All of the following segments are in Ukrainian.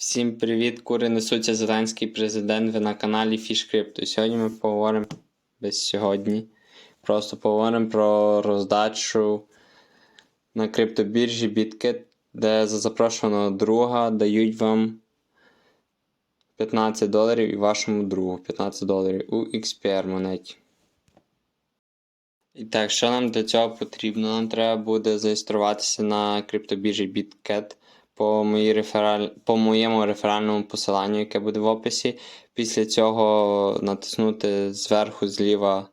Всім привіт, кури несуться зеленський президент. Ви на каналі Crypto. Сьогодні ми поговоримо без сьогодні. Просто поговоримо про роздачу на криптобіржі BitKit, де за запрошеного друга дають вам 15 доларів і вашому другу 15 доларів у XPR монеті. І так, що нам для цього потрібно? Нам треба буде зареєструватися на криптобіржі BitCat по, моїй рефераль... по моєму реферальному посиланню, яке буде в описі. Після цього натиснути зверху зліва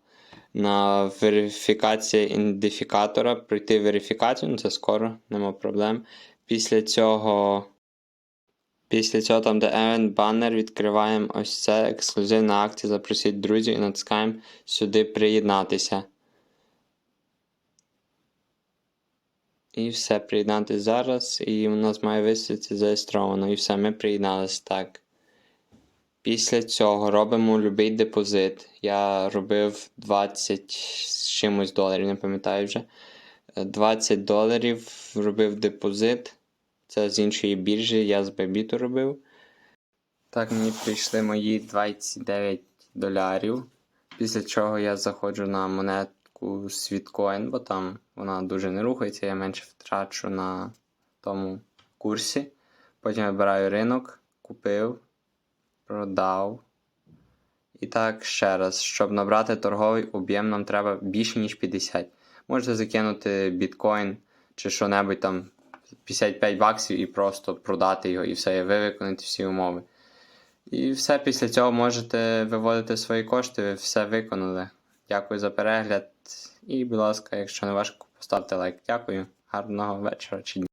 на верифікація ідентифікатора, пройти верифікацію, ну це скоро, нема проблем. Після цього. Після цього там, де Event Banner, відкриваємо ось це ексклюзивна акція. Запросіть друзів і натискаємо сюди приєднатися. І все, приєднатися зараз, і у нас має висвітити зареєстровано. І все, ми приєдналися так. Після цього робимо любий депозит. Я робив 20 з чимось доларів, не пам'ятаю вже. Е, 20 доларів робив депозит. Це з іншої біржі, я з Bybit робив. Так, мені прийшли мої 29 долярів. Після чого я заходжу на монетку Sweetcoin, бо там вона дуже не рухається, я менше втрачу на тому курсі. Потім вибираю ринок, купив, продав. І так, ще раз, щоб набрати торговий об'єм, нам треба більше, ніж 50. Можете закинути біткоін чи що-небудь там 55 баксів і просто продати його, і все, і ви всі умови. І все після цього можете виводити свої кошти, ви все виконали. Дякую за перегляд. І, будь ласка, якщо не важко, поставте лайк. Дякую. Гарного вечора чи дня.